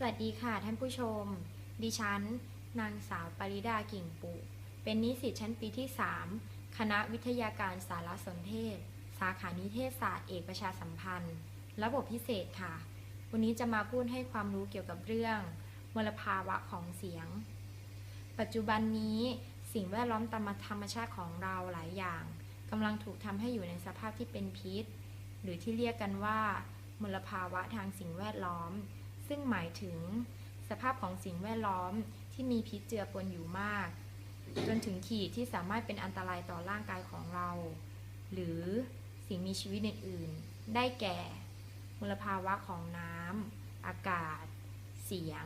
สวัสดีค่ะท่านผู้ชม ดิฉัน นางสาวปริดากิ่งปุ เป็นนิสิตชั้นปีที่ 3 คณะวิทยาการสารสนเทศ สาขานิเทศศาสตร์เอกประชาสัมพันธ์ ระบบพิเศษค่ะ วันนี้จะมาพูดให้ความรู้เกี่ยวกับเรื่อง มลภาวะของเสียง ปัจจุบันนี้สิ่งแวดล้อมตามธรรมชาติของเราหลายอย่างกำลังถูกทำให้อยู่ในสภาพที่เป็นพิษ หรือที่เรียกกันว่า มลภาวะทางสิ่งแวดล้อม ซึ่งหมายถึงสภาพของสิ่งแวดล้อมที่มีพิษเจือปนอยู่มาก จนถึงขีดที่สามารถเป็นอันตรายต่อร่างกายของเรา หรือสิ่งมีชีวิตอื่น ๆ ได้แก่มลภาวะของน้ำอากาศ เสียง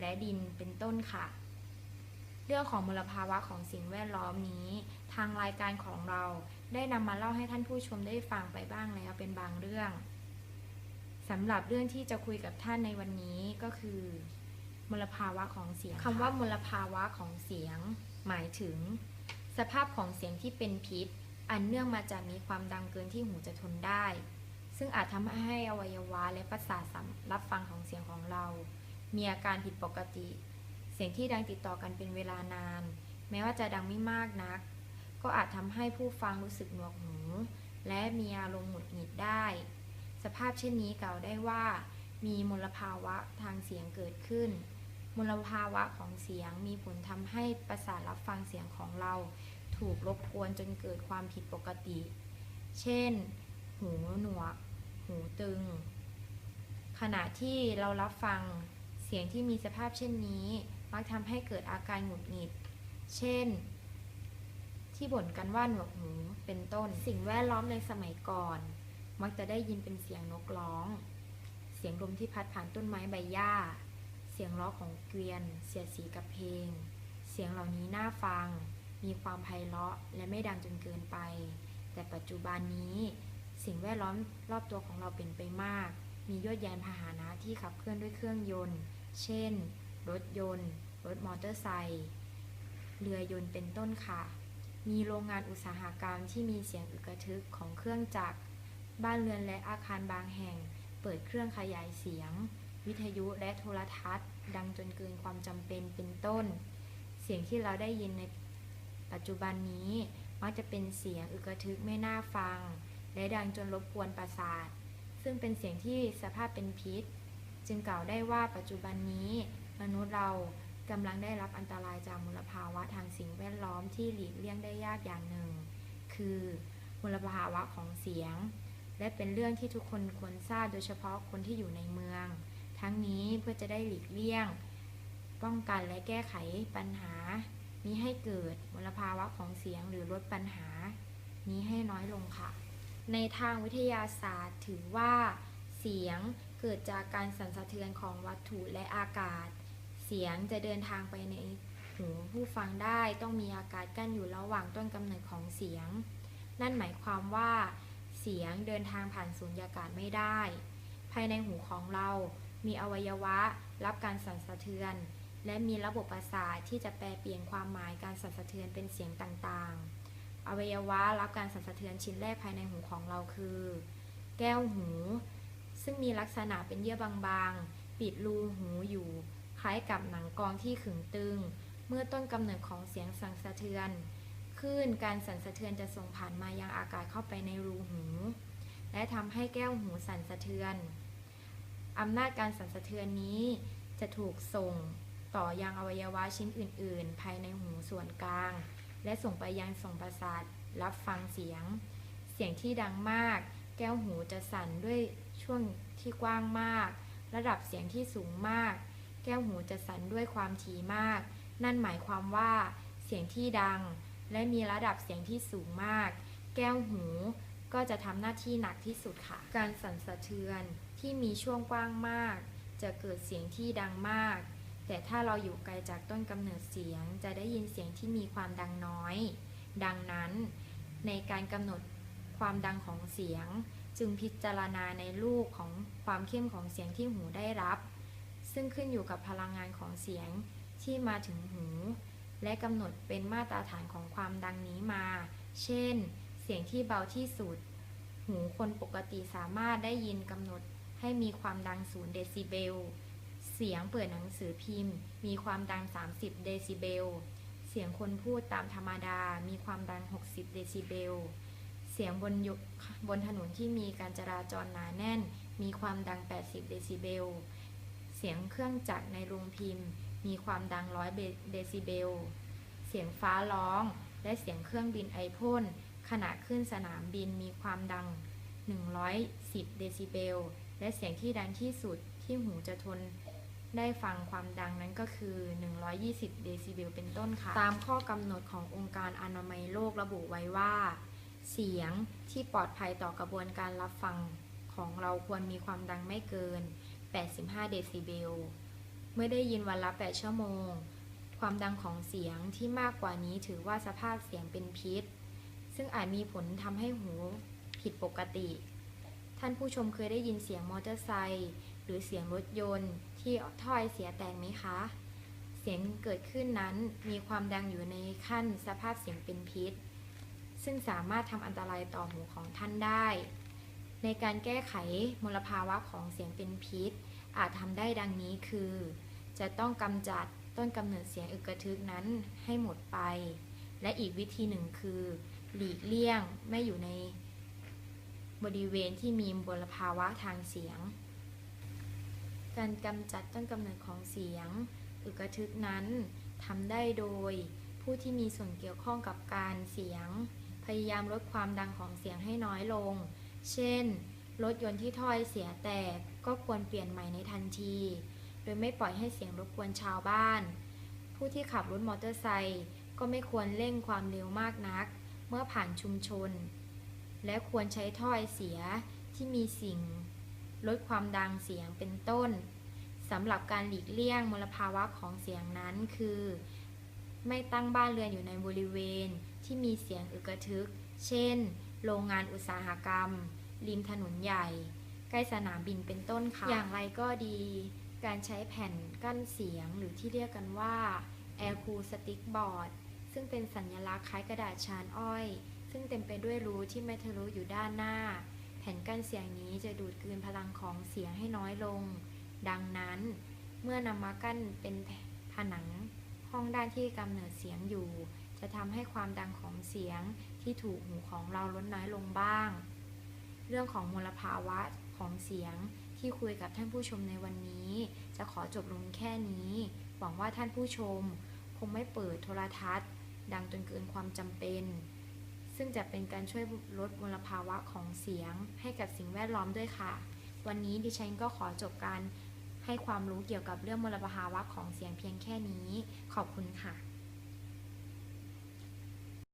และดินเป็นต้นค่ะ เรื่องของมลภาวะของสิ่งแวดล้อมนี้ ทางรายการของเราได้นำมาเล่าให้ท่านผู้ชมได้ฟังไปบ้างแล้วเป็นบางเรื่อง สำหรับเรื่องที่จะคุยกับท่านในวันนี้ก็คือ มลภาวะของเสียงคำว่ามลภาวะของเสียง หมายถึง สภาพของเสียงที่เป็นพิษ อันเนื่องมาจากมีความดังเกินที่หูจะทนได้ ซึ่งอาจทำให้อวัยวะและประสาทสัมรับฟังของเสียงของเรา มีอาการผิดปกติ เสียงที่ดังติดต่อกันเป็นเวลานาน แม้ว่าจะดังไม่มากนัก ก็อาจทำให้ผู้ฟังรู้สึกหนวกหู และมีอารมณ์หงุดหงิดได้ สภาพเช่นนี้กล่าวได้ว่า มีมลภาวะทางเสียงเกิดขึ้น มลภาวะของเสียงมีผลทำให้ประสาทรับฟังเสียงของเรา ถูกรบกวนจนเกิดความผิดปกติ เช่น หูหนวก หูตึง ขณะที่เรารับฟังเสียงที่มีสภาพเช่นนี้ มักทำให้เกิดอาการหงุดหงิด เช่นที่บ่นกันว่าหนวกหูเป็นต้น สิ่งแวดล้อมในสมัยก่อน มักจะได้ยินเป็นเสียงนกร้อง เสียงลมที่พัดผ่านต้นไม้ใบหญ้า เสียงร้อของเกวียน เสียดสีกับเพลง เสียงเหล่านี้น่าฟัง มีความไพเราะและไม่ดังจนเกินไป แต่ปัจจุบันนี้ สิ่งแวดล้อมรอบตัวของเราเป็นไปมาก มียวดยานพาหนะที่ขับเคลื่อนด้วยเครื่องยนต์ เช่น รถยนต์ รถมอเตอร์ไซค์เรือยนต์เป็นต้นค่ะ มีโรงงานอุตสาหกรรมที่มีเสียงอึกกระทึกของเครื่องจักร บ้านเรือนและอาคารบางแห่ง เปิดเครื่องขยายเสียง วิทยุและโทรทัศน์ ดังจนเกินความจำเป็นเป็นต้น เสียงที่เราได้ยินในปัจจุบันนี้มักจะเป็นเสียงอึกกระทึกไม่น่าฟัง และดังจนรบกวนประสาท ซึ่งเป็นเสียงที่สภาพเป็นพิษ จึงกล่าวได้ว่าปัจจุบันนี้ มนุษย์เรากำลังได้รับอันตรายจากมลภาวะทางสิ่งแวดล้อมที่หลีกเลี่ยงได้ยากอย่างหนึ่ง คือมลภาวะของเสียง และเป็นเรื่องที่ทุกคนควรทราบโดยเฉพาะคนที่อยู่ในเมือง ทั้งนี้เพื่อจะได้หลีกเลี่ยง ป้องกันและแก้ไขปัญหา นี้ให้เกิดมลภาวะของเสียงหรือลดปัญหา นี้ให้น้อยลงค่ะ ในทางวิทยาศาสตร์ถือว่า เสียงเกิดจากการสั่นสะเทือนของวัตถุและอากาศ เสียงจะเดินทางไปในหูผู้ฟังได้ต้องมีอากาศกั้นอยู่ระหว่างต้นกำเนิดของเสียง นั่นหมายความว่า เสียงเดินทางผ่านสูญญากาศไม่ได้ ภายในหูของเรา มีอวัยวะ รับการสั่นสะเทือน และมีระบบประสาทที่จะแปลเปลี่ยนความหมายการสั่นสะเทือนเป็นเสียงต่างๆ อวัยวะรับการสั่นสะเทือนชิ้นแรกภายในหูของเราคือ แก้วหู ซึ่งมีลักษณะเป็นเยื่อบางๆ ปิดรูหูอยู่ คล้ายกับหนังกรองที่ขึงตึง เมื่อต้นกำเนิดของเสียงสั่นสะเทือน คลื่นการสั่นสะเทือนจะส่งผ่านมายังอากาศเข้าไปในรูหู และทำให้แก้วหูสั่นสะเทือนอำนาจการสั่นสะเทือนนี้จะถูกส่งต่อยังอวัยวะชิ้นอื่น ๆ ภายในหูส่วนกลาง และส่งไปยังส่งประสาทรับฟังเสียง เสียงที่ดังมาก แก้วหูจะสั่นด้วยช่วงที่กว้างมาก ระดับเสียงที่สูงมาก แก้วหูจะสั่นด้วยความถี่มาก นั่นหมายความว่าเสียงที่ดัง และมีระดับเสียงที่สูงมาก แก้วหูก็จะทำหน้าที่หนักที่สุดค่ะ การสั่นสะเทือนที่มีช่วงกว้างมาก จะเกิดเสียงที่ดังมาก แต่ถ้าเราอยู่ไกลจากต้นกำเนิดเสียง จะได้ยินเสียงที่มีความดังน้อย ดังนั้น ในการกำหนดความดังของเสียง จึงพิจารณาในลูกของความเข้มของเสียงที่หูได้รับ ซึ่งขึ้นอยู่กับพลังงานของเสียงที่มาถึงหู และกำหนดเป็นมาตรฐานของความดังนี้มา เช่น เสียงที่เบาที่สุด หูคนปกติสามารถได้ยินกำหนดให้มีความดัง 0 เดซิเบล เสียงเปิดหนังสือพิมพ์ มีความดัง 30 เดซิเบล เสียงคนพูดตามธรรมดา มีความดัง 60 เดซิเบล เสียงบนยบนถนนที่มีการจราจรหนาแน่น มีความดัง 80 เดซิเบล เสียงเครื่องจักรในโรงพิมพ์ มีความดัง100เดซิเบล เสียงฟ้าร้อง และเสียงเครื่องบินไอพ่นขณะขึ้นสนามบินมีความดัง 110 เดซิเบล และเสียงที่ดังที่สุดที่หูจะทนได้ฟังความดังนั้นก็คือ 120 เดซิเบล เป็นต้นค่ะ ตามข้อกำหนดขององค์การอนามัยโลกระบุไว้ว่า เสียงที่ปลอดภัยต่อกระบวนการรับฟังของเราควรมีความดังไม่เกิน 85 เดซิเบล เมื่อได้ยินวันละ 8 ชั่วโมง ความดังของเสียงที่มากกว่านี้ถือว่าสภาพเสียงเป็นพิษ ซึ่งอาจมีผลทำให้หูผิดปกติ ท่านผู้ชมเคยได้ยินเสียงมอเตอร์ไซค์หรือเสียงรถยนต์ที่ถ้อยเสียแตกไหมคะ เสียงเกิดขึ้นนั้นมีความดังอยู่ในขั้นสภาพเสียงเป็นพิษ ซึ่งสามารถทำอันตรายต่อหูของท่านได้ ในการแก้ไขมลภาวะของเสียงเป็นพิษ อาจทำได้ดังนี้คือ จะต้องกำจัดต้นกำเนิดเสียงอึกกระทึกนั้นให้หมดไป และอีกวิธีหนึ่งคือ หลีกเลี่ยงไม่อยู่ในบริเวณที่มีมลภาวะทางเสียง การกำจัดต้นกำเนิดของเสียงอึกกระทึกนั้นทำได้โดยผู้ที่มีส่วนเกี่ยวข้องกับการเสียง พยายามลดความดังของเสียงให้น้อยลง เช่น รถยนต์ที่ถ้อยเสียแตกก็ควรเปลี่ยนใหม่ในทันที โดยไม่ปล่อยให้เสียงรบกวนชาวบ้าน ผู้ที่ขับรถมอเตอร์ไซค์ก็ไม่ควรเร่งความเร็วมากนัก เมื่อผ่านชุมชน และควรใช้ถ้อยเสียที่มีสิ่ง ลดความดังเสียงเป็นต้นสำหรับการหลีกเลี่ยงมลภาวะของเสียงนั้นคือ ไม่ตั้งบ้านเรือนอยู่ในบริเวณที่มีเสียงอึกระทึก เช่น โรงงานอุตสาหกรรม ริมถนนใหญ่ ใกล้สนามบินเป็นต้นค่ะ อย่างไรก็ดี การใช้แผ่นกั้นเสียงหรือที่เรียกกันว่า Air Cool Stick Board ซึ่งเป็นสัญลักษณ์คล้ายกระดาษชานอ้อย ซึ่งเต็มไปด้วยรูที่ไม่ทะลุอยู่ด้านหน้า แผ่นกั้นเสียงนี้จะดูดกลืนพลังของเสียงให้น้อยลง ดังนั้น เมื่อนำมากั้นเป็นผนังห้องด้านที่กำเนิดเสียงอยู่ จะทำให้ความดังของเสียงที่ถูกหูของเราลดน้อยลงบ้าง เรื่องของมลภาวะของเสียงที่คุยกับท่านผู้ชมในวันนี้ จะขอจบลงแค่นี้ หวังว่าท่านผู้ชม คงไม่เปิดโทรทัศน์ ดังจนเกินความจำเป็น ซึ่งจะเป็นการช่วยลดมลภาวะของเสียง ให้กับสิ่งแวดล้อมด้วยค่ะ วันนี้ดิฉันก็ขอจบการให้ความรู้เกี่ยวกับเรื่องมลภาวะของเสียงเพียงแค่นี้ ขอบคุณค่ะ